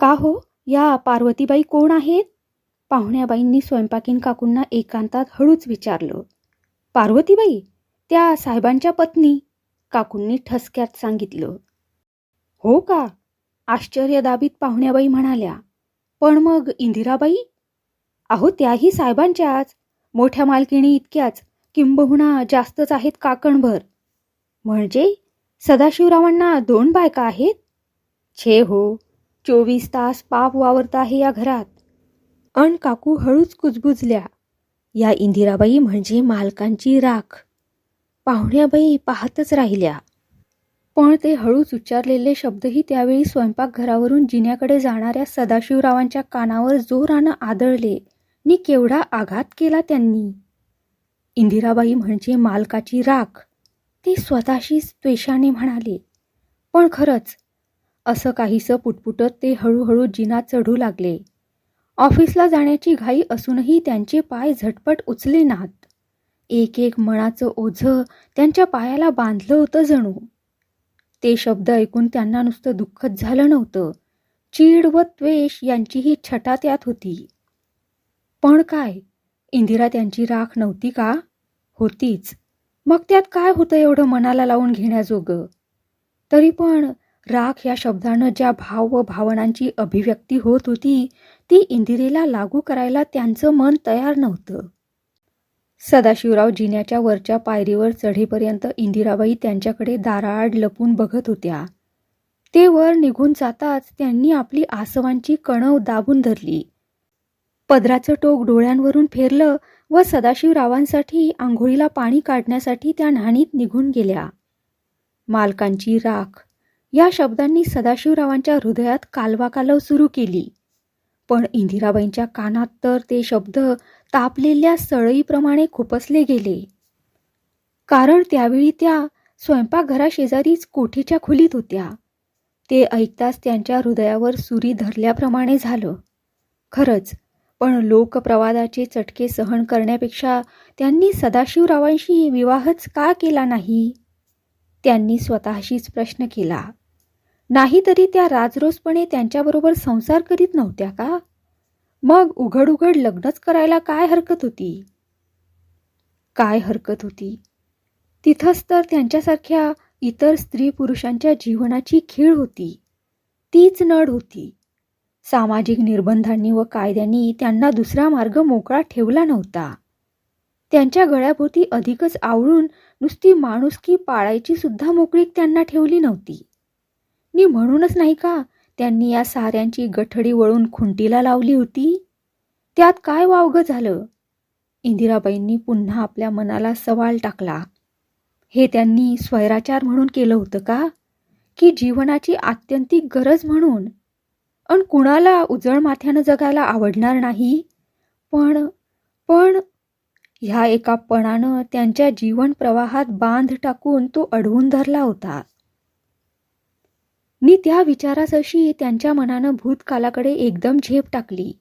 का हो? या पार्वतीबाई कोण आहेत? पाहुण्याबाईंनी स्वयंपाकीन काकूंना एकांतात हळूच विचारलं. पार्वतीबाई त्या साहेबांच्या पत्नी काकूंनी ठसक्यात सांगितलं. हो का? आश्चर्यदाबीत पाहुण्याबाई म्हणाल्या. पण मग इंदिराबाई? अहो त्याही साहेबांच्याच. मोठ्या मालकिणी इतक्याच. किंबहुना जास्तच आहेत काकणभर. म्हणजे सदाशिवरावांना दोन बायका आहेत? छे हो. चोवीस तास पाप वावरत आहे या घरात. अन काकू हळूच कुजबुजल्या. या इंदिराबाई म्हणजे मालकांची राख. पाहुण्याबाई पाहतच राहिल्या. पण ते हळूच उच्चारलेले शब्दही त्यावेळी स्वयंपाकघरावरून जिन्याकडे जाणाऱ्या सदाशिवरावांच्या कानावर जोरानं आदळले. नि केवढा आघात केला त्यांनी. इंदिराबाई म्हणजे मालकाची राख. ते स्वतःशीच त्वेषाने म्हणाले. पण खरंच असं काहीसं पुटपुटत ते हळूहळू जिना चढू लागले. ऑफिसला जाण्याची घाई असूनही त्यांचे पाय झटपट उचले नात. एक एक मनाचं ओझं त्यांच्या पायाला बांधलं होतं जणू. ते शब्द ऐकून त्यांना नुसतं दुःखच झालं नव्हतं. चीड व त्वेष यांचीही छटा त्यात होती. पण काय? इंदिरा त्यांची राख नव्हती का? होतीच. मग त्यात काय होतं एवढं मनाला लावून घेण्याजोगं? तरी पण राख या शब्दानं ज्या भाव व भावनांची अभिव्यक्ती होत होती ती इंदिरेला लागू करायला त्यांचं मन तयार नव्हतं. सदाशिवराव जिन्याच्या वरच्या पायरीवर चढेपर्यंत इंदिराबाई त्यांच्याकडे दाराआड लपून बघत होत्या. ते वर निघून जाताच त्यांनी आपली आसवांची कणव दाबून धरली. पदराचं टोक डोळ्यांवरून फेरलं व सदाशिवरावांसाठी आंघोळीला पाणी काढण्यासाठी त्या न्हाणीत निघून गेल्या. मालकांची राख या शब्दांनी सदाशिवरावांच्या हृदयात कालवाकालव सुरू केली. पण इंदिराबाईंच्या कानात तर ते शब्द तापलेल्या सळईप्रमाणे खुपसले गेले. कारण त्यावेळी त्या स्वयंपाकघराशेजारीच कोठीच्या खोलीत होत्या. ते ऐकताच त्यांच्या हृदयावर सुरी धरल्याप्रमाणे झालं. खरंच पण लोकप्रवादाचे चटके सहन करण्यापेक्षा त्यांनी सदाशिवरावांशी विवाहच का केला नाही? त्यांनी स्वतःशीच प्रश्न केला. नाहीतरी त्या राजरोसपणे त्यांच्याबरोबर संसार करीत नव्हत्या का? मग उघड उघड लग्नच करायला काय हरकत होती? काय हरकत होती? तिथंच तर त्यांच्यासारख्या इतर स्त्री पुरुषांच्या जीवनाची खीळ होती. तीच नड होती. सामाजिक निर्बंधांनी व कायद्यांनी त्यांना दुसरा मार्ग मोकळा ठेवला नव्हता. त्यांच्या गळ्याभोवती अधिकच आवळून नुसती माणुसकी पाळायची सुद्धा मोकळीक त्यांना ठेवली नव्हती. नी म्हणूनच नाही का? त्यांनी या साऱ्यांची गठडी वळून खुंटीला लावली होती. त्यात काय वावगं झालं? इंदिराबाईंनी पुन्हा आपल्या मनाला सवाल टाकला. हे त्यांनी स्वैराचार म्हणून केलं होतं का? की जीवनाची आत्यंतिक गरज म्हणून? अन कुणाला उजळ माथ्यानं जगायला आवडणार नाही? पण पण ह्या एका पणानं त्यांच्या जीवन प्रवाहात बांध टाकून तो अडवून धरला होता. नि त्या विचारासशी त्यांच्या मनानं भूतकालाकडे एकदम झेप टाकली.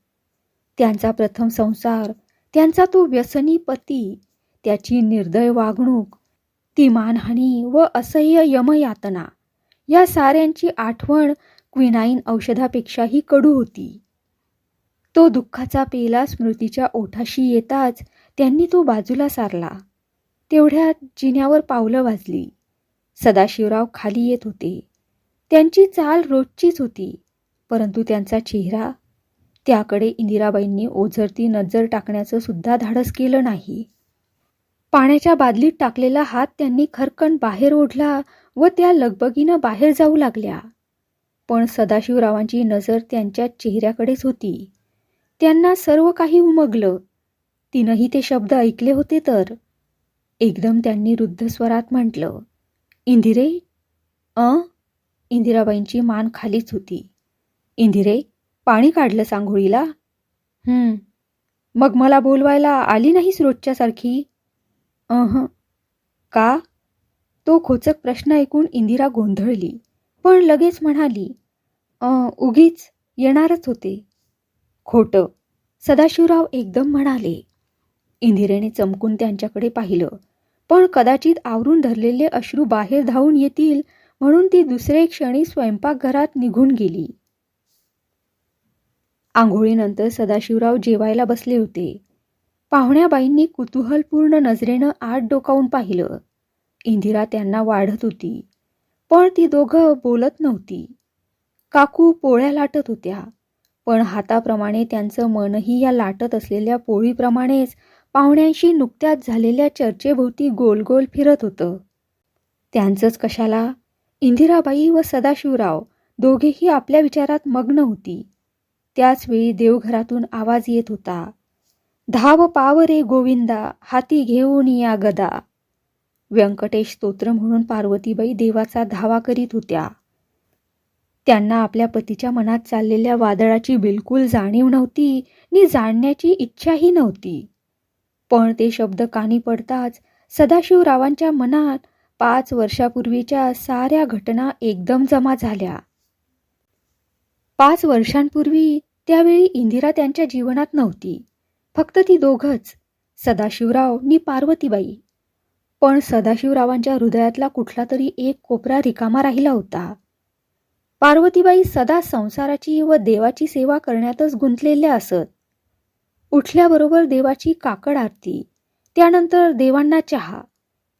त्यांचा प्रथम संसार त्यांचा तो व्यसनी पती त्याची निर्दय वागणूक ती मानहानी व असह्य यमयातना या साऱ्यांची आठवण क्विनाईन औषधापेक्षाही कडू होती. तो दुःखाचा पेला स्मृतीच्या ओठाशी येताच त्यांनी तो बाजूला सारला. तेवढ्यात जिन्यावर पावलं वाजली. सदाशिवराव खाली येत होते. त्यांची चाल रोजचीच होती. परंतु त्यांचा चेहरा त्याकडे इंदिराबाईंनी ओझरती नजर टाकण्याचं सुद्धा धाडस केलं नाही. पाण्याच्या बादलीत टाकलेला हात त्यांनी खरकन बाहेर ओढला व त्या लगबगीनं बाहेर जाऊ लागल्या. पण सदाशिवरावांची नजर त्यांच्या चेहऱ्याकडेच होती. त्यांना सर्व काही उमगलं. तिनंही ते शब्द ऐकले होते तर. एकदम त्यांनी रुद्ध स्वरात म्हटलं इंदिरे अ? इंदिराबाईंची मान खालीच होती. इंदिरे पाणी काढलं सांघोळीला हं मग मला बोलवायला आली नाहीस रोजच्यासारखी अह. का? तो खोचक प्रश्न ऐकून इंदिरा गोंधळली पण लगेच म्हणाली उगीच येणारच होते. खोटं सदाशिवराव एकदम म्हणाले. इंदिरेने चमकून त्यांच्याकडे पाहिलं पण कदाचित आवरून धरलेले अश्रू बाहेर धावून येतील म्हणून ती दुसरे क्षणी स्वयंपाकघरात निघून गेली. आंघोळीनंतर सदाशिवराव जेवायला बसले होते. पाहुण्याबाईंनी कुतूहलपूर्ण नजरेनं आत डोकावून पाहिलं. इंदिरा त्यांना वाढत होती. पण ती दोघं बोलत नव्हती. काकू पोळ्या लाटत होत्या. पण हाताप्रमाणे त्यांचं मनही या लाटत असलेल्या पोळीप्रमाणेच पाहुण्यांशी नुकत्याच झालेल्या चर्चेभोवती गोल गोल फिरत होतं. त्यांचंच कशाला? इंदिराबाई व सदाशिवराव दोघेही आपल्या विचारात मग्न होती. त्याचवेळी देवघरातून आवाज येत होता धाव पाव रे गोविंदा हाती घेऊन या गदा. व्यंकटेश स्तोत्र म्हणून पार्वतीबाई देवाचा धावा करीत होत्या. त्यांना आपल्या पतीच्या मनात चाललेल्या वादळाची बिलकुल जाणीव नव्हती नि जाणण्याची इच्छाही नव्हती. पण ते शब्द कानी पडताच सदाशिवरावांच्या मनात पाच वर्षापूर्वीच्या साऱ्या घटना एकदम जमा झाल्या. पाच वर्षांपूर्वी त्यावेळी इंदिरा त्यांच्या जीवनात नव्हती. फक्त ती दोघंच सदाशिवराव नि पार्वतीबाई. पण सदाशिवरावांच्या हृदयातला कुठला तरी एक कोपरा रिकामा राहिला होता. पार्वतीबाई सदा संसाराची व देवाची सेवा करण्यातच गुंतलेल्या असत. उठल्याबरोबर देवाची काकड आरती त्यानंतर देवांना चहा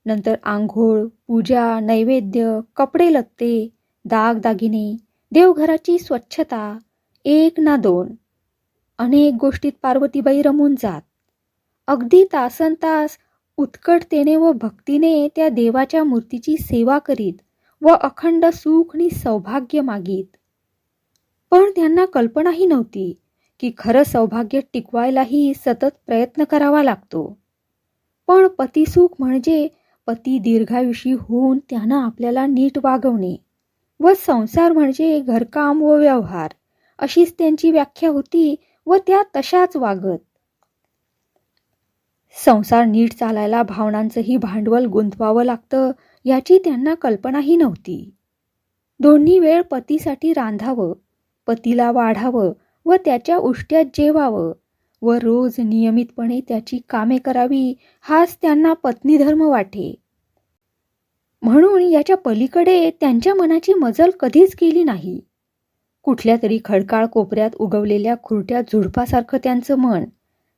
नंतर आंघोळ पूजा नैवेद्य कपडे लत्ते दागदागिने देवघराची स्वच्छता एक ना दोन. अनेक गोष्टीत पार्वतीबाई रमून जात. अगदी तासन तास उत्कटतेने व भक्तीने त्या देवाच्या मूर्तीची सेवा करीत व अखंड सुख आणि सौभाग्य मागीत. पण त्यांना कल्पनाही नव्हती की खरं सौभाग्य टिकवायलाही सतत प्रयत्न करावा लागतो. पण पतिसुख म्हणजे पती दीर्घायुषी होऊन त्यांना आपल्याला नीट वागवणे व संसार म्हणजे घरकाम व व्यवहार अशीच त्यांची व्याख्या होती व त्या तशाच वागत. संसार नीट चालायला भावनांचंही भांडवल गुंतवावं लागतं याची त्यांना कल्पनाही नव्हती. दोन्ही वेळ पतीसाठी रांधावं पतीला वाढावं व त्याच्या उष्ट्यात जेवावं व रोज नियमितपणे त्याची कामे करावी हाच त्यांना पत्नीधर्म वाटे. म्हणून याच्या पलीकडे त्यांच्या मनाची मजल कधीच केली नाही. कुठल्या तरी खडकाळ कोपऱ्यात उगवलेल्या खुरट्या झुडपासारखं त्यांचं मन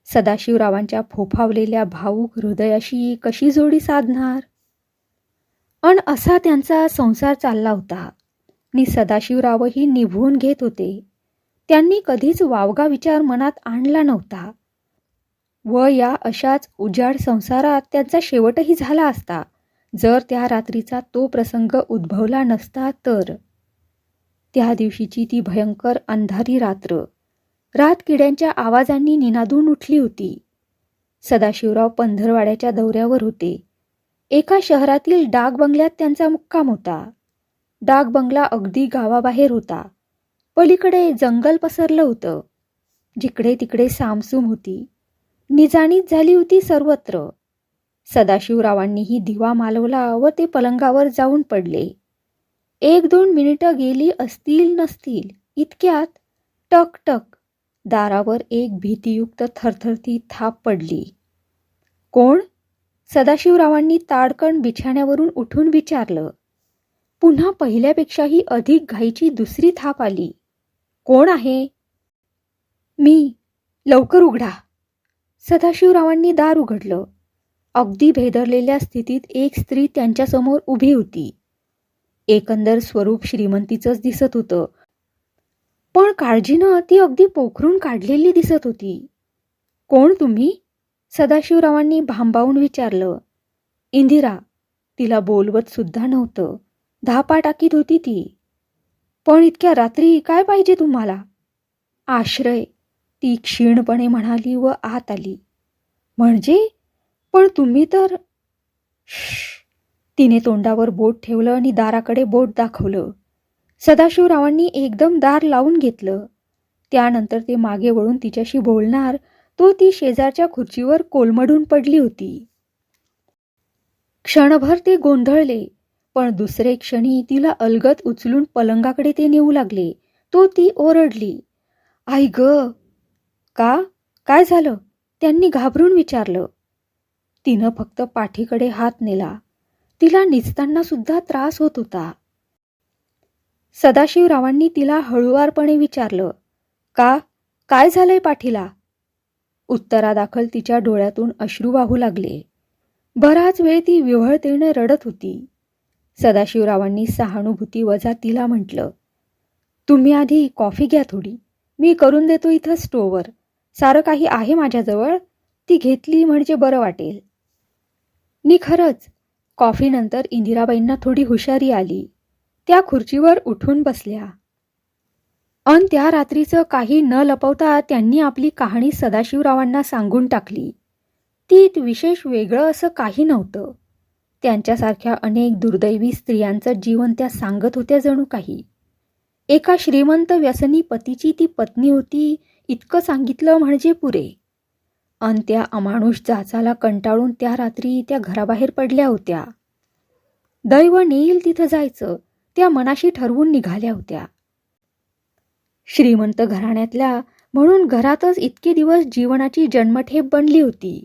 सदाशिवरावांच्या फोफावलेल्या भाऊक हृदयाशी कशी जोडी साधणार? अन असा त्यांचा संसार चालला होता. नि सदाशिवरावही निभवून घेत होते. त्यांनी कधीच वावगा विचार मनात आणला नव्हता. व या अशाच उजाड संसारात त्यांचा शेवटही झाला असता. जर त्या रात्रीचा तो प्रसंग उद्भवला नसता तर. त्या दिवशीची ती भयंकर अंधारी रात्र. रात किड्यांच्या आवाजांनी निनादून उठली होती. सदाशिवराव पंधरवाड्याच्या दौऱ्यावर होते. एका शहरातील डाक बंगल्यात त्यांचा मुक्काम होता. डाक बंगला अगदी गावाबाहेर होता. पलीकडे जंगल पसरलं होतं. जिकडे तिकडे सामसूम होती. निजाणीत झाली होती सर्वत्र. सदाशिवरावांनीही दिवा मालवला व ते पलंगावर जाऊन पडले. एक दोन मिनिटं गेली असतील नसतील इतक्यात टक टक दारावर एक भीतीयुक्त थरथरती थाप पडली. कोण? सदाशिवरावांनी ताडकण बिछाण्यावरून उठून विचारलं. पुन्हा पहिल्यापेक्षाही अधिक घाईची दुसरी थाप आली. कोण आहे? मी. लवकर उघडा. सदाशिवरावांनी दार उघडलं. अगदी भेदरलेल्या स्थितीत एक स्त्री त्यांच्यासमोर उभी होती. एकंदर स्वरूप श्रीमंतीचंच दिसत होतं. पण काळजीनं ती अगदी पोखरून काढलेली दिसत होती. कोण तुम्ही? सदाशिवरावांनी भांबावून विचारलं. इंदिरा. तिला बोलवत सुद्धा नव्हतं. धापा टाकीत होती ती. पण इतक्या रात्री काय पाहिजे तुम्हाला? आश्रय. ती क्षीणपणे म्हणाली व आत आली. म्हणजे? पण तुम्ही तर तिने तोंडावर बोट ठेवलं आणि दाराकडे बोट दाखवलं. सदाशिवरावांनी एकदम दार लावून घेतलं. त्यानंतर ते मागे वळून तिच्याशी बोलणार तो ती शेजारच्या खुर्चीवर कोलमडून पडली होती. क्षणभर ते गोंधळले. पण दुसरे क्षणी तिला अलगत उचलून पलंगाकडे ते नेऊ लागले. तो ती ओरडली. आई ग का? काय झालं? त्यांनी घाबरून विचारलं. तिनं फक्त पाठीकडे हात नेला. तिला निचताना सुद्धा त्रास होत होता. सदाशिवरावांनी तिला हळुवारपणे विचारलं का? काय झालंय पाठीला? उत्तरादाखल तिच्या डोळ्यातून अश्रू वाहू लागले. बराच वेळ ती विव्हळतेने रडत होती. सदाशिवरावांनी सहानुभूती वजा तिला म्हटलं तुम्ही आधी कॉफी घ्या थोडी. मी करून देतो इथं स्टोवर सारं काही आहे माझ्याजवळ? ती घेतली म्हणजे बरं वाटेल. नि खरंच. कॉफीनंतर इंदिराबाईंना थोडी हुशारी आली. त्या खुर्चीवर उठून बसल्या. अन त्या रात्रीचं काही न लपवता त्यांनी आपली कहाणी सदाशिवरावांना सांगून टाकली. तीत विशेष वेगळं असं काही नव्हतं. त्यांच्यासारख्या अनेक दुर्दैवी स्त्रियांचं जीवन त्या सांगत होत्या जणू काही. एका श्रीमंत व्यसनी पतीची ती पत्नी होती इतकं सांगितलं म्हणजे पुरे. अन त्या अमानुष जाचाला कंटाळून त्या रात्री त्या घराबाहेर पडल्या होत्या. दैव नेईल तिथं जायचं त्या मनाशी ठरवून निघाल्या होत्या. श्रीमंत घराण्यातल्या म्हणून घरातच इतके दिवस जीवनाची जन्मठेप बनली होती.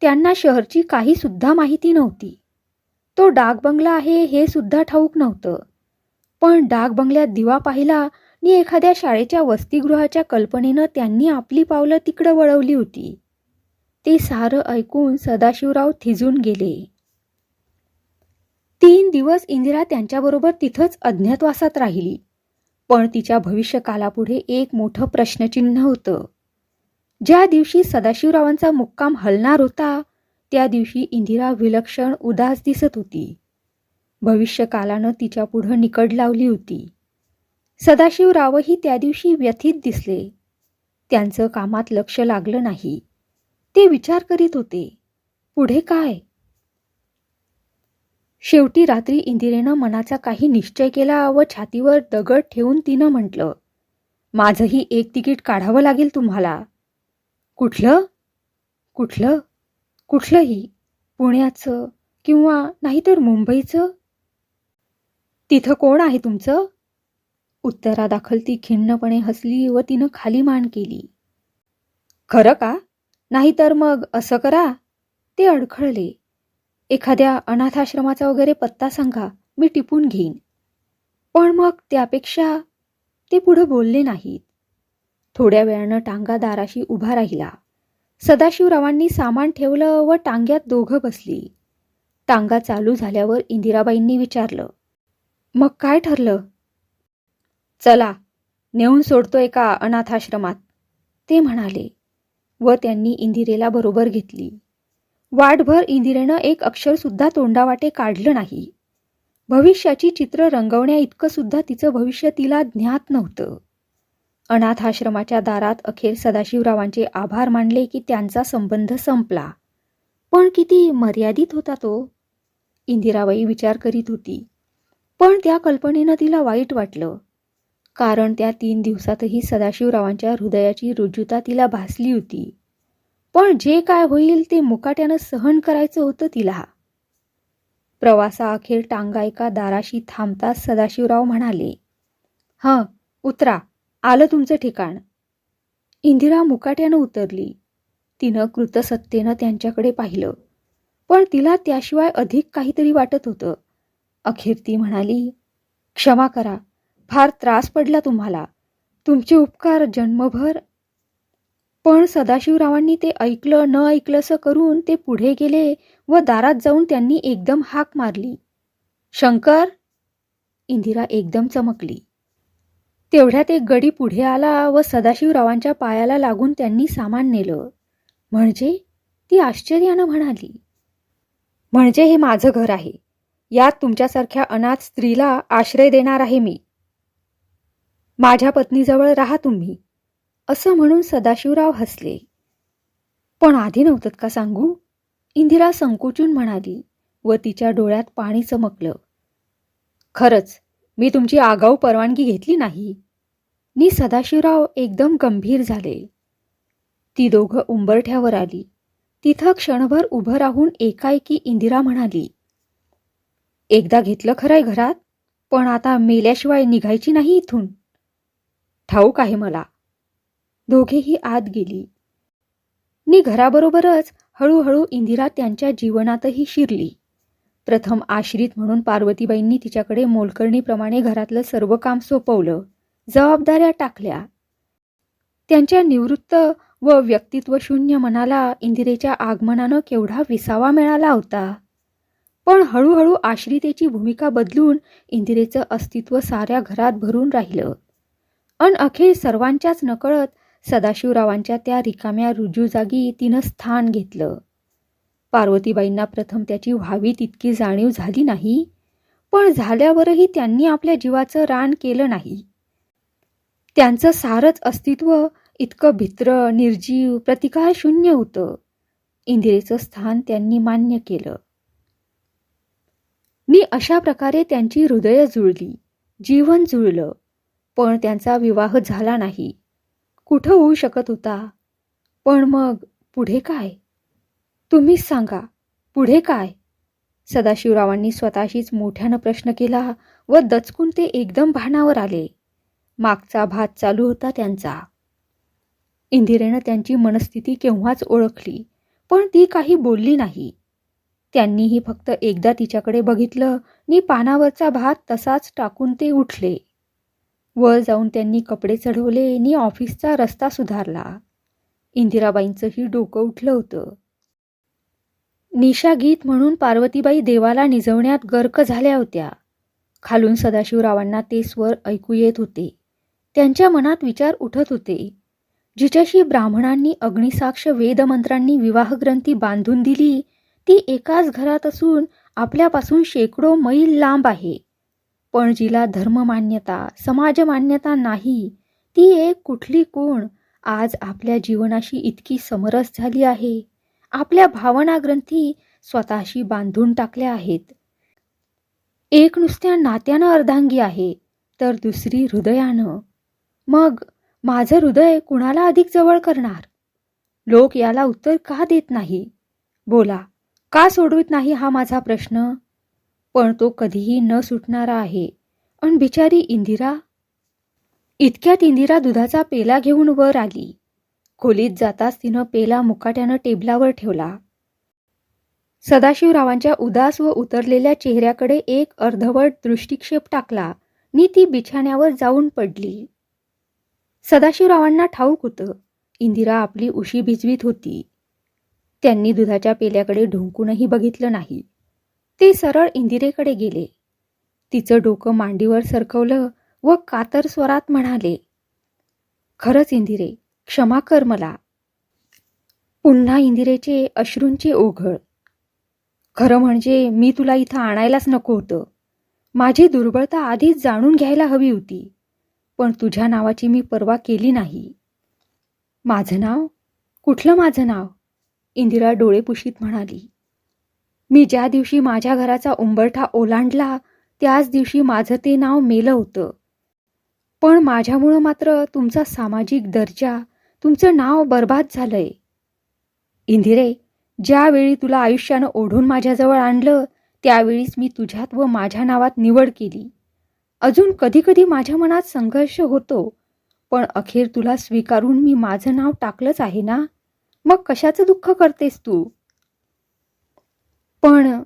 त्यांना शहरची काही सुद्धा माहिती नव्हती. तो डाक बंगला आहे हे सुद्धा ठाऊक नव्हतं. पण डाक बंगल्यात दिवा पाहिला नि एखाद्या शाळेच्या वसतिगृहाच्या कल्पनेनं त्यांनी आपली पावलं तिकडं वळवली होती. ते सारं ऐकून सदाशिवराव थिजून गेले. तीन दिवस इंदिरा त्यांच्याबरोबर तिथंच अज्ञातवासात राहिली. पण तिच्या भविष्यकालापुढे एक मोठं प्रश्नचिन्ह होतं. ज्या दिवशी सदाशिवरावांचा मुक्काम हलणार होता त्या दिवशी इंदिरा विलक्षण उदास दिसत होती. भविष्यकालानं तिच्या पुढं निकड लावली होती. सदाशिवरावही त्या दिवशी व्यथित दिसले. त्यांचं कामात लक्ष लागलं नाही. ते विचार करीत होते पुढे काय? शेवटी रात्री इंदिरेनं मनाचा काही निश्चय केला व छातीवर दगड ठेवून तिनं म्हटलं माझंही एक तिकीट काढावं लागेल तुम्हाला. कुठलं? कुठलं? कुठलंही पुण्याचं किंवा नाहीतर मुंबईचं? तिथं कोण आहे तुमचं? उत्तरादाखल ती खिन्नपणे हसली व तिनं खाली मान केली. खरं का? नाहीतर मग असं करा. ते अडखळले. एखाद्या अनाथाश्रमाचा वगैरे पत्ता सांगा मी टिपून घेईन. पण मग त्यापेक्षा ते पुढं बोलले नाहीत. थोड्या वेळानं टांगा दाराशी उभा राहिला. सदाशिवरावांनी सामान ठेवलं व टांग्यात दोघं बसली. टांगा चालू झाल्यावर इंदिराबाईंनी विचारलं मग काय ठरलं? चला नेऊन सोडतो एका अनाथाश्रमात? ते म्हणाले व त्यांनी इंदिरेला बरोबर घेतली. वाटभर इंदिरेनं एक अक्षरसुद्धा तोंडावाटे काढलं नाही. भविष्याची चित्र रंगवण्या तिचं भविष्य तिला ज्ञात नव्हतं. अनाथाश्रमाच्या दारात अखेर सदाशिवरावांचे आभार मानले की त्यांचा संबंध संपला. पण किती मर्यादित होता तो? इंदिराबाई विचार करीत होती. पण त्या कल्पनेनं तिला वाईट वाटलं. कारण त्या तीन दिवसातही सदाशिवरावांच्या हृदयाची रुजुता तिला भासली होती. पण जे काय होईल ते मुकाट्यानं सहन करायचं होतं तिला. प्रवासाअखेर टांगा एका दाराशी थांबताच सदाशिवराव म्हणाले हं उतरा. आलं तुमचं ठिकाण. इंदिरा मुकाट्यानं उतरली. तिनं कृतसत्तेनं त्यांच्याकडे पाहिलं. पण तिला त्याशिवाय अधिक काहीतरी वाटत होतं. अखेर ती म्हणाली क्षमा करा फार त्रास पडला तुम्हाला. तुमचे उपकार जन्मभर. पण सदाशिवरावांनी ते ऐकलं न ऐकलंसं करून ते पुढे गेले व दारात जाऊन त्यांनी एकदम हाक मारली. शंकर. इंदिरा एकदम चमकली. तेवढ्यात एक गडी पुढे आला व सदाशिवरावांच्या पायाला लागून त्यांनी सामान नेलं. म्हणजे? ती आश्चर्यानं म्हणाली. म्हणजे हे माझं घर आहे. यात तुमच्यासारख्या अनाथ स्त्रीला आश्रय देणार आहे मी. माझ्या पत्नीजवळ राहा तुम्ही. असं म्हणून सदाशिवराव हसले. पण आधी नव्हतं का सांगू? इंदिरा संकोचून म्हणाली व तिच्या डोळ्यात पाणी चमकलं. खरंच मी तुमची आगाऊ परवानगी घेतली नाही. नी सदाशिवराव एकदम गंभीर झाले. ती दोघं उंबरठ्यावर आली. तिथं क्षणभर उभं राहून एकाएकी इंदिरा म्हणाली एकदा घेतलं खरंय घरात पण आता मेल्याशिवाय निघायची नाही इथून. ठाऊक आहे मला. दोघेही आत गेली. नी घराबरोबरच हळूहळू इंदिरा त्यांच्या जीवनातही शिरली. प्रथम आश्रित म्हणून पार्वतीबाईंनी तिच्याकडे मोलकर्णीप्रमाणे घरातलं सर्व काम सोपवलं. जबाबदाऱ्या टाकल्या. त्यांच्या निवृत्त व व्यक्तित्वशून्य मनाला इंदिरेच्या आगमनानं केवढा विसावा मिळाला होता. पण हळूहळू आश्रितेची भूमिका बदलून इंदिरेचं अस्तित्व साऱ्या घरात भरून राहिलं. अन अखेर सर्वांच्याच नकळत सदाशिवरावांच्या त्या रिकाम्या रुजू जागी तिनं स्थान घेतलं. पार्वतीबाईंना प्रथम त्याची व्हावी तितकी जाणीव झाली नाही. पण झाल्यावरही त्यांनी आपल्या जीवाचं रान केलं नाही. त्यांचं सारंच अस्तित्व इतकं भित्र निर्जीव प्रतिकार शून्य होतं. इंदिरेचं स्थान त्यांनी मान्य केलं. मी अशा प्रकारे त्यांची हृदय जुळली जीवन जुळलं पण त्यांचा विवाह झाला नाही. कुठं होऊ शकत होता? पण मग पुढे काय? तुम्हीच सांगा पुढे काय? सदाशिवरावांनी स्वतःशीच मोठ्यानं प्रश्न केला व दचकून ते एकदम भानावर आले. मागचा भात चालू होता त्यांचा. इंदिरेनं त्यांची मनस्थिती केव्हाच ओळखली पण ती काही बोलली नाही. त्यांनीही फक्त एकदा तिच्याकडे बघितलं नि पानावरचा भात तसाच टाकून ते उठले. वर जाऊन त्यांनी कपडे चढवले नि ऑफिसचा रस्ता सुधारला. इंदिराबाईंचंही डोकं उठलं होतं. निशा गीत म्हणून पार्वतीबाई देवाला निजवण्यात गर्क झाल्या होत्या. खालून सदाशिवरावांना ते स्वर ऐकू येत होते. त्यांच्या मनात विचार उठत होते. जिच्याशी ब्राह्मणांनी अग्निसाक्ष वेदमंत्रांनी विवाहग्रंथी बांधून दिली ती एकाच घरात असून आपल्यापासून शेकडो मैल लांब आहे. पण जिला धर्ममान्यता समाजमान्यता नाही ती एक कुठली कोण आज आपल्या जीवनाशी इतकी समरस झाली आहे? आपल्या भावना ग्रंथी स्वतःशी बांधून टाकल्या आहेत. एक नुसत्या नात्यानं अर्धांगी आहे तर दुसरी हृदयानं. मग माझं हृदय कुणाला अधिक जवळ करणार? लोक याला उत्तर का देत नाही? बोला का सोडवित नाही हा माझा प्रश्न? पण तो कधीही न सुटणारा आहे. अन बिचारी इंदिरा? इतक्यात इंदिरा दुधाचा पेला घेऊन वर आली. खोलीत जाताच तिनं पेला मुकाट्यानं टेबलावर ठेवला. सदाशिवरावांच्या उदास व उतरलेल्या चेहऱ्याकडे एक अर्धवट दृष्टिक्षेप टाकला नि ती बिछाण्यावर जाऊन पडली. सदाशिवरावांना ठाऊक होतं इंदिरा आपली उशी भिजवीत होती. त्यांनी दुधाच्या पेल्याकडे ढुंकूनही बघितलं नाही. ते सरळ इंदिरेकडे गेले. तिचं डोकं मांडीवर सरकवलं व कातर स्वरात म्हणाले खरंच इंदिरे क्षमा कर मला. पुन्हा इंदिरेचे अश्रूंचे ओघळ. खरं म्हणजे मी तुला इथं आणायलाच नको होतं. माझी दुर्बळता आधीच जाणून घ्यायला हवी होती पण तुझ्या नावाची मी पर्वा केली नाही. माझं नाव? कुठलं माझं नाव? इंदिरा डोळेपुशीत म्हणाली. मी ज्या दिवशी माझ्या घराचा उंबरठा ओलांडला त्याच दिवशी माझं ते नाव मेलं होतं. पण माझ्यामुळं मात्र तुमचा सामाजिक दर्जा तुमचं नाव बर्बाद झालंय. इंदिरे ज्यावेळी तुला आयुष्यानं ओढून माझ्याजवळ आणलं त्यावेळीच मी तुझ्यात व माझ्या नावात निवड केली. अजून कधीकधी माझ्या मनात संघर्ष होतो पण अखेर तुला स्वीकारून मी माझं नाव टाकलंच आहे ना? मग कशाचं दुःख करतेस तू? पण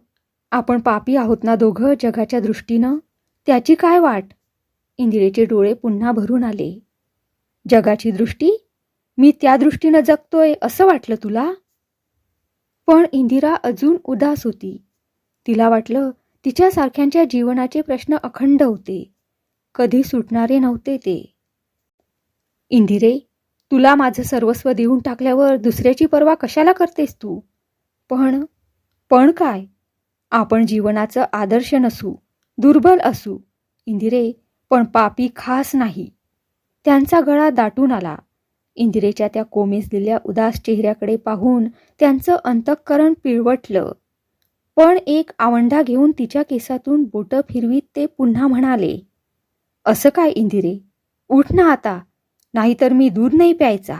आपण पापी आहोत ना दोघं जगाच्या दृष्टीनं? त्याची काय वाट? इंदिरेचे डोळे पुन्हा भरून आले. जगाची दृष्टी मी त्या दृष्टीनं जगतोय असं वाटलं तुला? पण इंदिरा अजून उदास होती. तिला वाटलं तिच्यासारख्यांच्या जीवनाचे प्रश्न अखंड होते. कधी सुटणारे नव्हते ते. इंदिरे तुला माझं सर्वस्व देऊन टाकल्यावर दुसऱ्याची पर्वा कशाला करतेस तू? पण पण काय? आपण जीवनाचं आदर्श नसू दुर्बल असू इंदिरे पण पापी खास नाही. त्यांचा गळा दाटून आला. इंदिरेच्या त्या कोमेजलेल्या उदास चेहऱ्याकडे पाहून त्यांचं अंतःकरण पिळवटलं. पण एक आवंढा घेऊन तिच्या केसातून बोटं फिरवीत ते पुन्हा म्हणाले असं काय इंदिरे? उठ ना आता नाहीतर मी दूध नाही प्यायचा.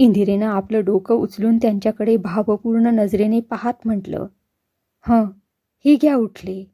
इंदिरेनं आपलं डोकं उचलून त्यांच्याकडे भावपूर्ण नजरेने पाहत म्हटलं हं ही घ्या उठले.